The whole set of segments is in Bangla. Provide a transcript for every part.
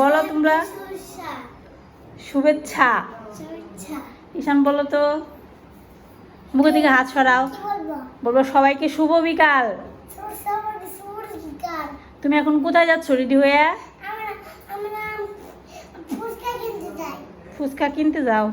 বলো তোমরা। শুভেচ্ছা। ঈশান, বলো তো। মুখের দিকে হাত সরাও। বলব সবাইকে শুভ বিকাল। তুমি এখন কোথায় যাচ্ছ? রেডি হয়ে? ফুচকা কিনতে যাও।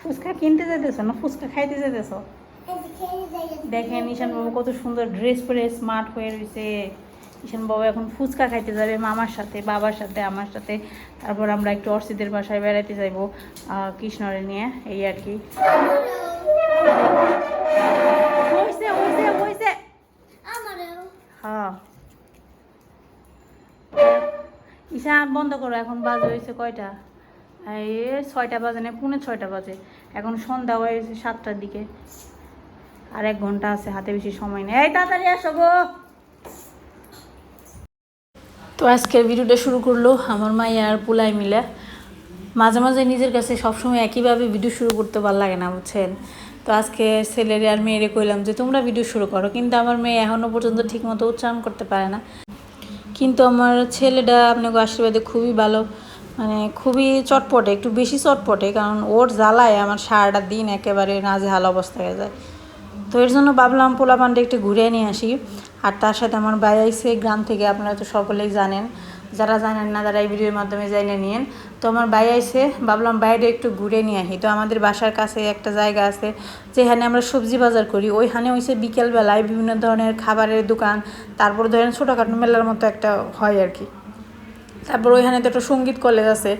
ফুচকা কিনতে যেতেছো না? ফুচকা খাইতে যেতেছ? দেখেন ঈশান বাবু কত সুন্দর ড্রেস পরে স্মার্ট হয়ে রয়েছে। ঈশান বাবু এখন ফুচকা খাইতে যাবে, মামার সাথে, বাবার সাথে, আমার সাথে। তারপর আমরা একটু অর্চিদের বাসায় বেড়াতে যাইবো কৃষ্ণরে নিয়ে, এই আর কি। হ্যাঁ। ঈশান, বন্ধ করো, এখন বাজে হয়েছে কয়টা? এই ছয়টা বাজে না, পুনে ছয়টা বাজে। এখন সন্ধ্যা হয়েছে সাতটার দিকে। আর এক ঘণ্টা আছে, হাতে বেশি সময় নেই। এই, তাড়াতাড়ি আসো গো। তো আজকের ভিডিওটা শুরু করল আমার মাইয়া আর পুলাই মিলে। মাঝে মাঝে নিজের কাছে সবসময় একইভাবে ভিডিও শুরু করতে ভালো লাগে না, বুঝছেন? তো আজকে ছেলেরে আর মেয়েরে কইলাম যে, তোমরা ভিডিও শুরু করো। কিন্তু আমার মেয়ে এখনও পর্যন্ত ঠিকমতো উচ্চারণ করতে পারে না। কিন্তু আমার ছেলেটা আপনাকে আশীর্বাদে খুবই ভালো মানে খুবই চটপটে, একটু বেশি চটপটে, কারণ ওর জ্বালায় আমার সারাটা দিন একেবারে নাজেহাল অবস্থা হয়ে যায়। তো এর জন্য ভাবলাম পোলা পান্ডে একটু ঘুরে নিয়ে আসি। আর তার সাথে আমার ভাই আইসে গ্রাম থেকে আপনারা তো সকলেই জানেন। যারা জানেন না, তারা এই ভিডিওর মাধ্যমে জানিয়ে নিন তো আমার ভাই আইসে ভাবলাম বাইরে একটু ঘুরে নিয়ে আসি। তো আমাদের বাসার কাছে একটা জায়গা আছে, যেখানে আমরা সবজি বাজার করি। ওইখানে হয়েছে বিকেলবেলায় বিভিন্ন ধরনের খাবারের দোকান। তারপর ধরেন ছোটোখাটো মেলার মতো একটা হয় আর কি। তারপর ওইখানে তো একটা সংগীত কলেজ আছে,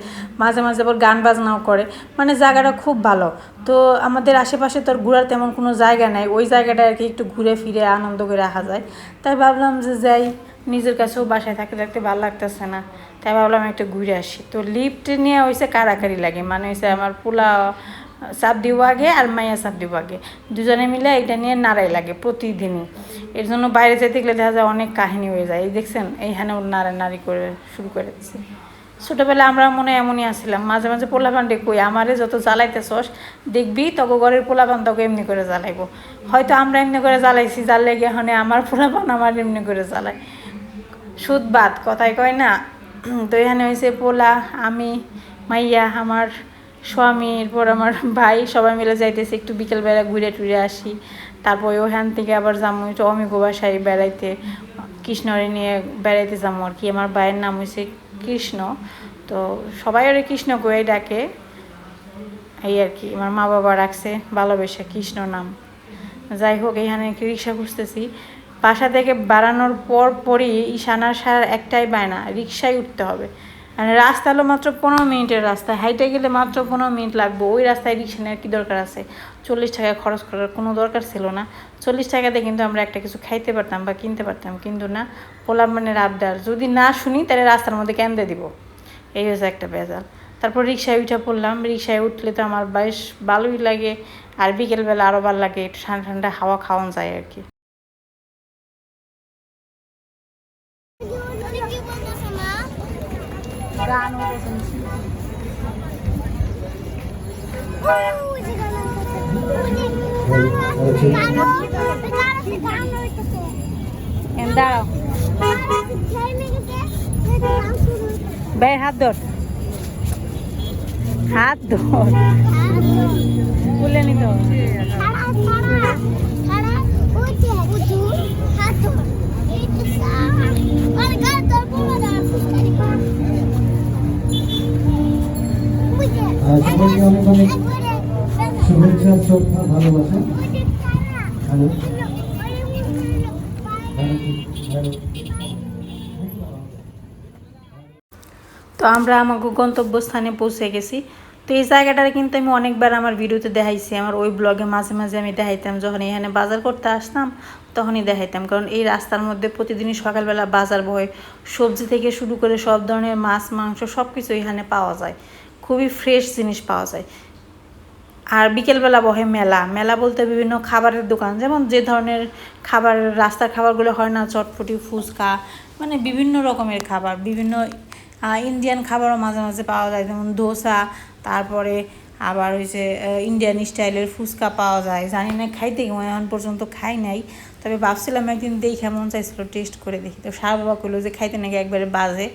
মাঝে মাঝে আবার গান বাজনাও করে। মানে জায়গাটা খুব ভালো। তো আমাদের আশেপাশে তো আর ঘোরার তেমন কোনো জায়গা নাই। ওই জায়গাটা আর কি একটু ঘুরে ফিরে আনন্দ করে রাখা যায়। তাই ভাবলাম যে যাই, নিজের কাছেও বাসায় থাকতে থাকতে ভালো লাগতেছে না। তাই ভাবলাম একটু ঘুরে আসি। তো লিফট নিয়ে হয়েছে কারাকারি লাগে। মানে হয়েছে আমার পোলা চাপ দিব আগে আর মাইয়া সাপ দিব আগে দুজনে মিলে এটা নিয়ে নাড়াই লাগে প্রতিদিনই। এর জন্য বাইরে যেতে গেলে দেখা যায় অনেক কাহিনী হয়ে যায়। এই দেখছেন, এইখানে ওর নাড়ি করে শুরু করে দিচ্ছে ছোটোবেলা আমরা মনে এমনই আসছিলাম মাঝে মাঝে পোলাপান কই, আমারে যত জ্বালাইতে জ্বালাইতেছস, দেখবি তখন ঘরের পোলাপান তোকে এমনি করে জ্বালাইবো। হয়তো আমরা এমনি করে জ্বালাইছি জ্বালে গিয়ে হনে আমার পোলাপান আমার এমনি করে জ্বালায়। সুদ বাদ কথাই কয় না? তো এখানে হয়েছে পোলা, আমি, মাইয়া, আমার স্বামী, এরপর আমার ভাই, সবাই মিলে যাইতেছে, একটু বিকেলবেলা ঘুরে টুরে আসি। তারপর ওখান থেকে আবার যাব একটু অমিগো বাসায় বেড়াইতে, কৃষ্ণরে নিয়ে বেড়াইতে যাব আর কি। আমার ভাইয়ের নাম হয়েছে কৃষ্ণ। তো সবাই ওরে কৃষ্ণ কয়ে ডাকে। এই আর কি, আমার মা বাবা রাখছে, ভালোবেসে, কৃষ্ণ নাম। যাই হোক এখানে একটি রিক্সা খুঁজতেছি। বাসা থেকে বাড়ানোর পর পরই ঈশানার সার একটাই বায়না, রিক্সায় উঠতে হবে। মানে রাস্তা হলো মাত্র পনেরো মিনিটের রাস্তা। হাইটে গেলে মাত্র পনেরো মিনিট লাগবে। ওই রাস্তায় রিক্সা নেওয়ার কী দরকার আছে? চল্লিশ টাকা খরচ করার কোনো দরকার ছিল না। চল্লিশ টাকাতে কিন্তু আমরা একটা কিছু খাইতে পারতাম বা কিনতে পারতাম, কিন্তু না। পোলা মানে আবদার। যদি না শুনি, তাহলে রাস্তার মধ্যে কেন্দ্রে দিব? এই হচ্ছে একটা বেজাল তারপর রিক্সায় উঠে পড়লাম। রিক্সায় উঠলে তো আমার বেশ ভালোই লাগে। আর বিকেলবেলা আরও ভালো লাগে। একটু ঠান্ডা ঠান্ডা হাওয়া খাওয়ানো যায় আর কি। গান ওই যে গান হইতেছে গান হইতেছে দাঁড়াও হাত ধর হাত ধর তুলে নিতে হবে সবাইকে অনেক অনেক শুভেচ্ছা, শ্রদ্ধা, ভালোবাসা। হ্যালো? তো আমরা আমাকে গন্তব্যস্থানে পৌঁছে গেছি। তো এই জায়গাটা কিন্তু আমি অনেকবার আমার ভিডিওতে দেখাইছি। আমার ওই ব্লগে মাঝে মাঝে আমি দেখাইতাম, যখন এখানে বাজার করতে আসতাম, তখনই দেখাইতাম। কারণ এই রাস্তার মধ্যে প্রতিদিনই সকালবেলা বাজার বয়, সবজি থেকে শুরু করে সব ধরনের মাছ, মাংস সব কিছু এখানে পাওয়া যায়। খুবই ফ্রেশ জিনিস পাওয়া যায়। আর বিকেলবেলা বহে মেলা। মেলা বলতে বিভিন্ন খাবারের দোকান। যেমন যে ধরনের খাবার, রাস্তার খাবারগুলো হয় না, চটপটি, ফুচকা মানে বিভিন্ন রকমের খাবার। বিভিন্ন ইন্ডিয়ান খাবারও মাঝে মাঝে পাওয়া যায়। যেমন ধোসা তারপরে আবার হচ্ছে ইন্ডিয়ান স্টাইলের ফুচকা পাওয়া যায়। জানি না খাইতে কেমন এখন পর্যন্ত খাই নাই। তবে ভাবছিলাম একদিন দেখে মন চাইছিল, টেস্ট করে দেখি। তো সার বাবা কইলো যে, খাইতে নাকি একবারে বাজে?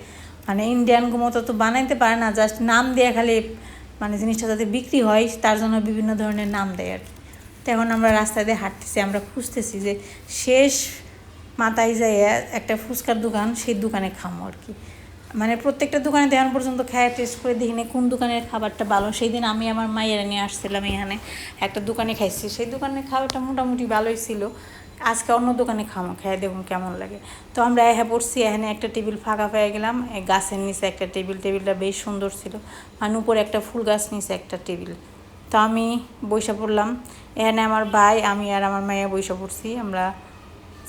মানে ইন্ডিয়ান মতো তো বানাইতে পারে না জাস্ট নাম দিয়ে খালি মানে জিনিসটা যাতে বিক্রি হয়, তার জন্য বিভিন্ন ধরনের নাম দেয় আর কি। তো এখন আমরা রাস্তা দিয়ে হাঁটতেছি, আমরা খুঁজতেছি যে শেষ মাথায় যাই একটা ফুচকার দোকান, সেই দোকানে খামো আর কি। মানে প্রত্যেকটা দোকানে দেওয়ান পর্যন্ত খায় টেস্ট করে দেখিনি কোন দোকানের খাবারটা ভালো। সেই দিন আমি আমার মায়েরা নিয়ে আসছিলাম এখানে, একটা দোকানে খাইছি। সেই দোকানের খাবারটা মোটামুটি ভালোই ছিল। আজকে অন্য দোকানে খামো, খেয়ে দেখুন কেমন লাগে। তো আমরা হ্যাঁ পড়ছি এখানে একটা টেবিল ফাঁকা পেয়ে গেলাম। গাছের নিচে একটা টেবিল, টেবিলটা বেশ সুন্দর ছিল। মানে উপরে একটা ফুল গাছ নিচে একটা টেবিল। তো আমি বৈশা পড়লাম। এখানে আমার ভাই, আমি আর আমার মাইয়া বৈশা পড়ছি আমরা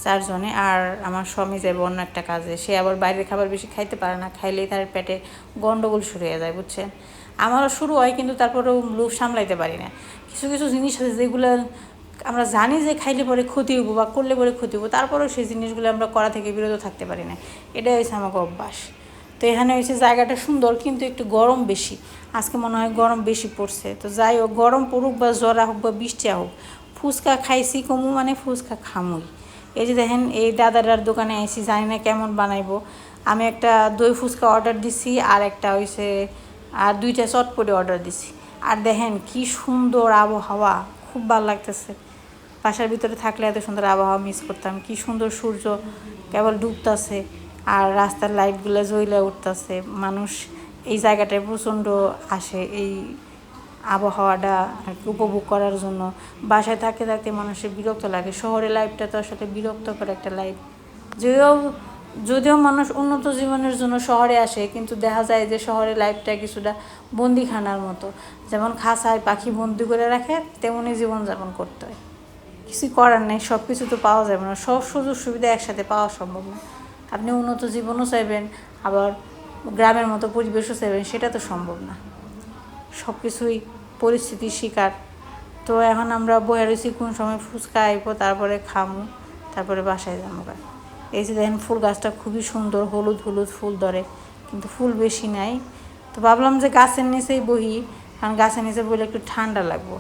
চারজনে। আর আমার স্বামী যাবে অন্য একটা কাজে, সে আবার বাইরের খাবার বেশি খাইতে পারে না। খাইলেই তার পেটে গন্ডগোল শুরু হয়ে যায়, বুঝছেন? আমারও শুরু হয়, কিন্তু তারপরেও লোভ সামলাইতে পারি না। কিছু কিছু জিনিস আছে যেগুলো আমরা জানি যে খাইলে পরে ক্ষতি হব বা করলে পরে ক্ষতি হব তারপরেও সেই জিনিসগুলো আমরা করা থেকে বিরত থাকতে পারি না। এটাই হয়েছে আমাকে অভ্যাস। তো এখানে হয়েছে জায়গাটা সুন্দর কিন্তু একটু গরম বেশি। আজকে মনে হয় গরম বেশি পড়ছে। তো যাই হোক, গরম পড়ুক বা জ্বরা হোক বা বৃষ্টি হোক, ফুচকা খাইছি কমু মানে ফুচকা খামুই। এই যে দেখেন, এই দাদারার দোকানে এসি জানি না কেমন বানাইবো। আমি একটা দই ফুচকা অর্ডার দিছি আর একটা হয়েছে আর দুইটা চটপটি অর্ডার দিছি। আর দেখেন কি সুন্দর আবহাওয়া, খুব ভালো লাগতেছে। বাসার ভিতরে থাকলে এত সুন্দর আবহাওয়া মিস করতাম। কি সুন্দর সূর্য কেবল ডুবতাছে আর রাস্তার লাইটগুলো জ্বলে উঠতেছে। মানুষ এই জায়গাটায় প্রচণ্ড আসে এই আবহাওয়াটা আর কি উপভোগ করার জন্য। বাসায় থাকতে থাকতে মানুষের বিরক্ত লাগে। শহরে লাইফটা তো আসলে বিরক্তকর একটা লাইফ যদিও যদিও মানুষ উন্নত জীবনের জন্য শহরে আসে, কিন্তু দেখা যায় যে শহরে লাইফটা কিছুটা বন্দিখানার মতো। যেমন খাসায় পাখি বন্দি করে রাখে তেমনই জীবনযাপন করতে হয়। কিছু করার নেই সব কিছু তো পাওয়া যাবে না। সব সুযোগ সুবিধা একসাথে পাওয়া সম্ভব না। আপনি উন্নত জীবনও চাইবেন, আবার গ্রামের মতো পরিবেশও চাইবেন, সেটা তো সম্ভব না। সব কিছুই পরিস্থিতির শিকার। তো এখন আমরা বয়ে রয়েছি কোন সময় ফুচকা আইব, তারপরে খামু, তারপরে বাসায় যাব। এই যে দেখেন ফুল গাছটা খুবই সুন্দর, হলুদ হলুদ ফুল ধরে, কিন্তু ফুল বেশি নাই। তো ভাবলাম যে গাছের নিচেই বহি, কারণ গাছের নিচে বলে একটু ঠান্ডা লাগবো।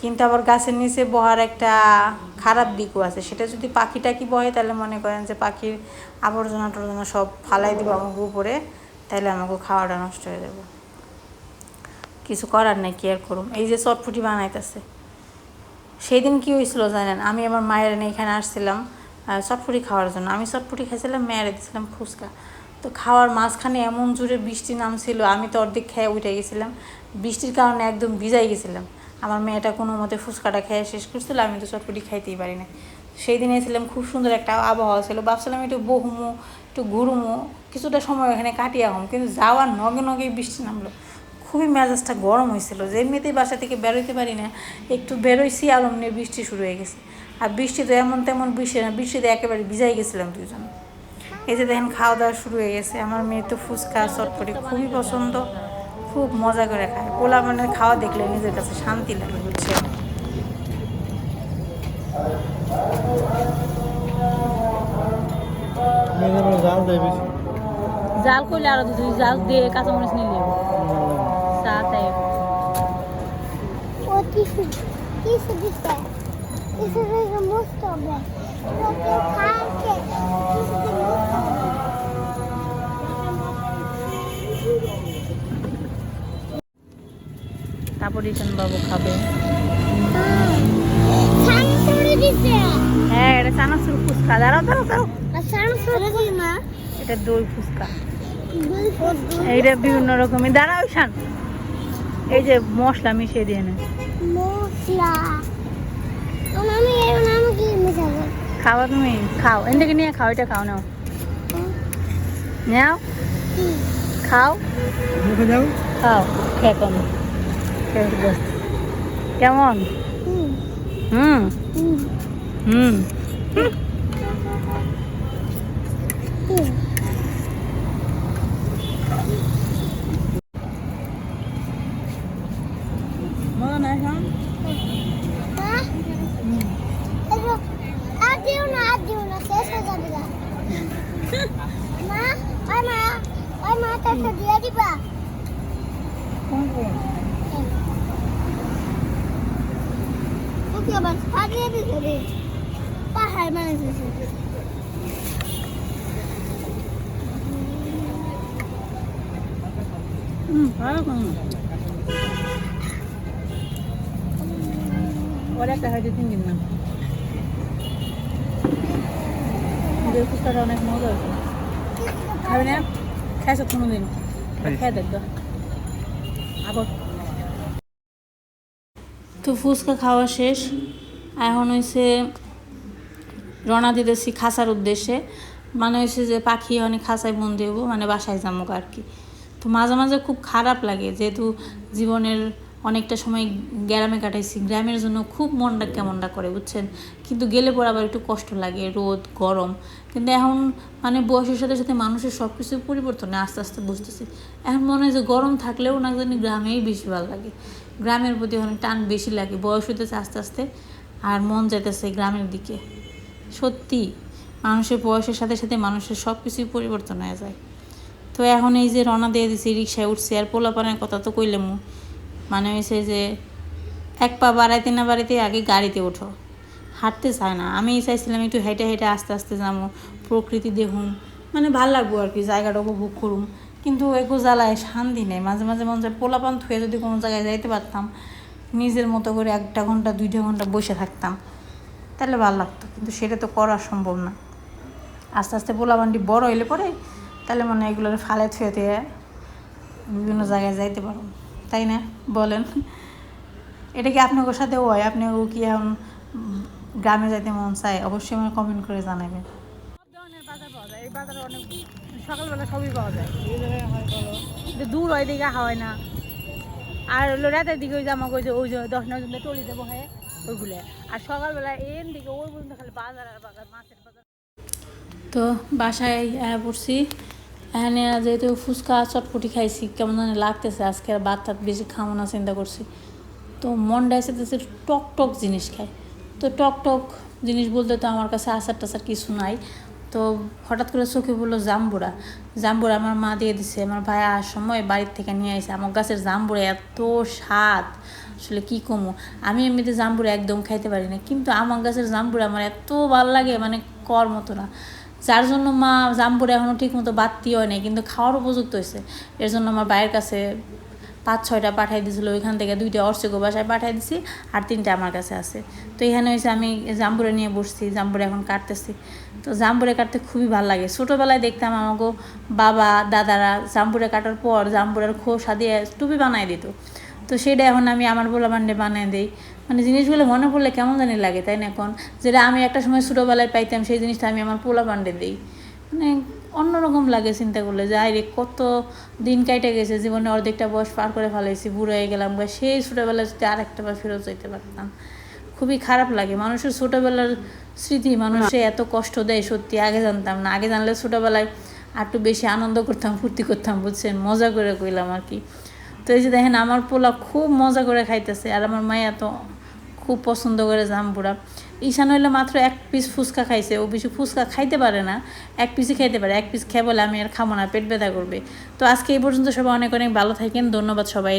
কিন্তু আবার গাছের নিচে বহার একটা খারাপ দিকও আছে। সেটা যদি পাখি টাকি বহে, তাহলে মনে করেন যে পাখির আবর্জনা টর্জনা সব ফালাই দিব আমাকে উপরে, তাহলে আমাকে খাওয়াটা নষ্ট হয়ে যাবে। কিছু করার নেই, কি আর করুম? এই যে চটফুটি বানাইতেছে। সেই দিন কী হয়েছিল জানেন? আমি আমার মায়ের এখানে আসছিলাম চটফুটি খাওয়ার জন্য। আমি চটফুটি খাইছিলাম, মেয়ের দিয়েছিলাম ফুচকা। তো খাওয়ার মাঝখানে এমন জোরে বৃষ্টি নামছিল, আমি তো অর্ধেক খেয়ে উঠে গেছিলাম। বৃষ্টির কারণে একদম ভিজাই গেছিলাম। আমার মেয়েটা কোনো মতে ফুচকাটা খেয়ে শেষ করছিল, আমি তো চটপটি খাইতেই পারি না সেই দিনে এসেছিলাম, খুব সুন্দর একটা আবহাওয়া ছিল। ভাবছিলাম একটু বহুমো, একটু ঘুরুমো কিছুটা সময় ওখানে কাটিয়ে আহম, কিন্তু যাওয়ার নগে নগে বৃষ্টি নামলো। খুবই মেজাজটা গরম হয়েছিল। যে এমনিতেই বাসা থেকে বেরোইতে পারি না, একটু বেরোইছি আর অমনি বৃষ্টি শুরু হয়ে গেছে। আর বৃষ্টি তো এমন তেমন বৃষ্টি না, বৃষ্টিতে একেবারে ভিজাই গেছিলাম দুজন এই যে দেখেন, খাওয়া দাওয়া শুরু হয়ে গেছে। আমার মেয়ে তো ফুচকা চটপটি খুবই পছন্দ। খুব মজা করে খায়। পোলা মানে খাওয়া দেখলে নিজের কাছে শান্তি লাগে বুঝছে? জাল করলে আরও দুই জাল দিয়ে কাঁচামরিচ নিলে চা তাই। ও কিছু কিছু দিতে কিছু দিতে মস্ত হবে। লোকে খাইছে কিছু তারপর বাবু খাবে। হ্যাঁ এটা চানাচুর ফুচকা। দাঁড়াও দাঁড়াও এটা দই ফুচকা। এইটা বিভিন্ন রকমের। দাঁড়াও শান এই যে মশলা মিশিয়ে দিয়ে নেয় মশলা খাওয়া তুমি? খাও। এন থেকে নিয়ে খাও এটা খাও নাও। নাও। খাও। খাও। খেয়ে কেমন হুম হুম মা হয়ে ওই মা ওই মা তো দিয়ে দিবা ওকে আবার সাজিয়ে দিতে পাহাড় মানে হুম একটা দিন ফুচকাটা অনেক মজা হয়েছে খাবি না খাইছ কোনো দিন খেয়ে দেখতো আবার তো ফুচকা খাওয়া শেষ। এখন হয়েছে রওনা দিতেছি খাসার উদ্দেশ্যে। মানে হয়েছে যে পাখি অনেক খাসায় বন্দি হব মানে বাসায় যাব আর কি তো মাঝে মাঝে খুব খারাপ লাগে, যেহেতু জীবনের অনেকটা সময় গ্রামে কাটাইছি। গ্রামের জন্য খুব মনটা কেমনটা করে, বুঝছেন? কিন্তু গেলে পর আবার একটু কষ্ট লাগে, রোদ, গরম। কিন্তু এখন মানে বয়সের সাথে সাথে মানুষের সব কিছু পরিবর্তনে আস্তে আস্তে বুঝতেছি। এখন মনে হয় যে গরম থাকলেও না জানি গ্রামেই বেশি ভালো লাগে। গ্রামের প্রতি অনেক টান বেশি লাগে, বয়স হইতেছে আস্তে আস্তে, আর মন যাইতেছে গ্রামের দিকে। সত্যি, মানুষের বয়সের সাথে সাথে মানুষের সব কিছুই পরিবর্তন হয়ে যায়। তো এখন এই যে রওনা দিয়ে দিছি রিক্সায় উঠছি, আর পোলাপানের কথা তো কইলাম। মানে হয়েছে যে এক পা বাড়াইতে না বাড়াইতে আগে গাড়িতে ওঠো। হাঁটতে চায় না। আমি চাইছিলাম একটু হেঁটে হেঁটে আস্তে আস্তে যাব, প্রকৃতি দেখুন মানে ভালো লাগবো আর কি, জায়গাটা উপভোগ করুম কিন্তু একটু জ্বালায় শান্তি নেই। মাঝে মাঝে মন যায় পোলাপান থুয়ে যদি কোনো জায়গায় যাইতে পারতাম, নিজের মতো করে একটা ঘণ্টা, দুইটা ঘণ্টা বসে থাকতাম, তাহলে ভালো লাগতো। কিন্তু সেটা তো করা সম্ভব না। আস্তে আস্তে পোলাবান্ডি বড় হইলে পরে তাহলে মনে হয় এগুলোর ফালে থুয়ে দিয়ে বিভিন্ন জায়গায় যাইতে পারো তাই না? বলেন। এটা কি আপনার সাথেও হয়? আপনিও কি এখন গ্রামে যাইতে মন চায়? অবশ্যই আমার কমেন্ট করে জানাবেন। সকালবেলা সবই পাওয়া যায়। দূর হয় দিকে হয় না। আর হলো রাতের দিকে ওই আমাকে ওই যে ওই দশ নয় টলি দেবো হয়, ওইগুলো। আর সকালবেলা এন দিকে ওই পর্যন্ত খালি বাজার আর বাজার, মাছের বাজার। তো বাসায় পড়ছি। এখানে যেহেতু ফুচকা, চটপটি খাইছি, কেমন জানি লাগতেছে। আজকে আর ভাত টাত বেশি খাব না, চিন্তা করছি। তো মনটা এসে টক টক জিনিস খাই। তো টক টক জিনিস বলতে তো আমার কাছে আচার টাচার কিছু নাই। তো হঠাৎ করে চোখে পড়ল জাম্বুরা। জাম্বুরা আমার মা দিয়ে দিছে। আমার ভাই আসার সময় বাড়ির থেকে নিয়ে আসে আমার গাছের জাম্বুরা এত স্বাদ। আসলে কী কমু? আমি এমনিতে জাম্বুরা একদম খাইতে পারি না। কিন্তু আমার গাছের জাম্বুরা আমার এত ভালো লাগে মানে কর মতো না। যার জন্য মা জাম্বুরা এখনও ঠিক মতো বাড়তি হয় নাই, কিন্তু খাওয়ার উপযুক্ত হয়েছে এর জন্য আমার ভাইয়ের কাছে পাঁচ, ছয়টা পাঠাই দিয়েছিল ওইখান থেকে দুইটা অর্চকো বাসায় পাঠাই দিছি আর তিনটা আমার কাছে আছে। তো এখানে হয়েছে আমি জাম্বুরে নিয়ে বসছি। জাম্বুরে এখন কাটতেছি। তো জাম্বুরে কাটতে খুবই ভালো লাগে। ছোটোবেলায় দেখতাম আমাকে বাবা, দাদারা জাম্বুরে কাটার পর জাম্বুরের খোসা দিয়ে টুপি বানাই দিত। তো সেটা এখন আমি আমার বলা বান্ডে বানিয়ে দিই। মানে জিনিসগুলো মনে পড়লে কেমন জানি লাগে, তাই না এখন? যেটা আমি একটা সময় ছোটোবেলায় পাইতাম, সেই জিনিসটা আমি আমার পোলা বান্ডে দিই। মানে অন্যরকম লাগে চিন্তা করলে যে আরে কত দিন কাইটে গেছে, জীবনে অর্ধেকটা বয়স পার করে ফেলাইছি, বুড়ো হয়ে গেলাম, বা সেই ছোটোবেলায় যদি আর একটা বার ফেরত যেতে পারতাম। খুবই খারাপ লাগে, মানুষের ছোটোবেলার স্মৃতি মানুষে এত কষ্ট দেয় সত্যি আগে জানতাম না। আগে জানলে ছোটোবেলায় আর একটু বেশি আনন্দ করতাম ফুর্তি করতাম বুঝছেন? মজা করে কইলাম আর কি। তো এই যে দেখেন আমার পোলা খুব মজা করে খাইতেছে আর আমার মায়া তো খুব পছন্দ করে জাম্বুরা ঈশান হইলে মাত্র এক পিস ফুচকা খাইছে। ও বেশি ফুচকা খাইতে পারে না এক পিসই খাইতে পারে। এক পিস খেয়ে বলে আমি আর খাব না পেট ব্যথা করবে। তো আজকে এই পর্যন্ত সবাই অনেক অনেক ভালো থাকেন। ধন্যবাদ সবাই।